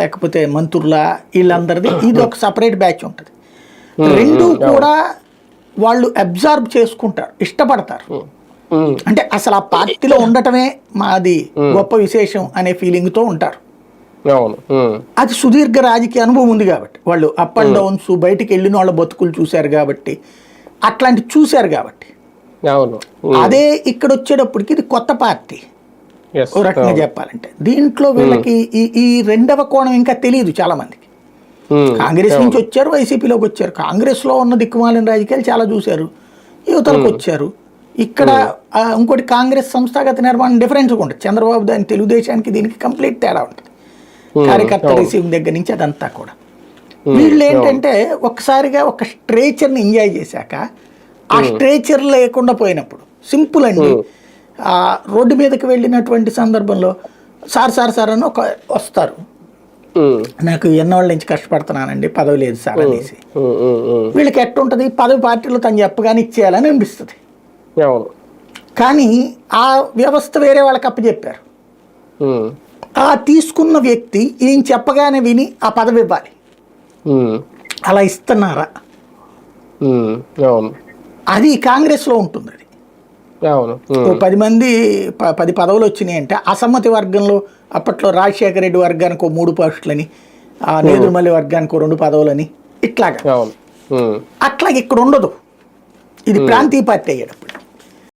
లేకపోతే మంత్రుల వీళ్ళందరిది ఇది ఒక సపరేట్ బ్యాచ్ ఉంటుంది. రెండు కూడా వాళ్ళు అబ్జర్వ్ చేసుకుంటారు ఇష్టపడతారు. అంటే అసలు ఆ పార్టీలో ఉండటమే మాది గొప్ప విశేషం అనే ఫీలింగ్తో ఉంటారు. అది సుదీర్ఘ రాజకీయ అనుభవం ఉంది కాబట్టి. వాళ్ళు అప్ అండ్ డౌన్స్ బయటికి వెళ్ళిన వాళ్ళ బతుకులు చూశారు కాబట్టి అట్లాంటి చూశారు కాబట్టి. అదే ఇక్కడ వచ్చేటప్పటికి ఇది కొత్త పార్టీ. ఓ రకంగా చెప్పాలంటే. దీంట్లో వీళ్ళకి ఈ ఈ రెండవ కోణం ఇంకా తెలియదు చాలా మందికి కాంగ్రెస్ నుంచి వచ్చారు వైసీపీలోకి వచ్చారు. కాంగ్రెస్లో ఉన్న దిక్కుమాలిన రాజకీయాలు చాలా చూశారు. యువతలకు వచ్చారు. ఇక్కడ ఇంకోటి కాంగ్రెస్ సంస్థాగత నిర్మాణం డిఫరెన్స్ ఉంటుంది. చంద్రబాబు దాని తెలుగుదేశానికి దీనికి కంప్లీట్ తేడా ఉంటుంది. కార్యకర్త రిసీవింగ్ దగ్గర నుంచి అదంతా కూడా. వీళ్ళు ఏంటంటే ఒక్కసారిగా ఒక స్ట్రేచర్ని ఎంజాయ్ చేశాక ఆ స్ట్రేచర్ లేకుండా పోయినప్పుడు సింపుల్ అండి. రోడ్డు మీదకి వెళ్ళినటువంటి సందర్భంలో సార్ సార్ సార్ అని ఒక వస్తారు. నాకు ఎన్నోళ్ళ నుంచి కష్టపడుతున్నానండి పదవి లేదు సార్ అనేసి. వీళ్ళకి ఎట్టుంటది? పదవి పార్టీలో తను చెప్పగానే ఇచ్చేయాలని అనిపిస్తుంది. కానీ ఆ వ్యవస్థ వేరే వాళ్ళకి అప్పచెప్పారు. ఆ తీసుకున్న వ్యక్తి ఈయన చెప్పగానే విని ఆ పదవి ఇవ్వాలి. అలా ఇస్తున్నారా? అది కాంగ్రెస్లో ఉంటుంది. అవును. పది మంది ప- పది పదవులు వచ్చినాయి అంటే అసమ్మతి వర్గంలో అప్పట్లో రాజశేఖర రెడ్డి వర్గానికి మూడు పోస్టులని ఆ నేదురుమల్లి వర్గానికి రెండు పదవులని ఇట్లాగా. అవును. ఉమ్, అట్లా ఇక్కడ ఉండదు. ఇది ప్రాంతీయ పార్టీ అయ్యేటప్పుడు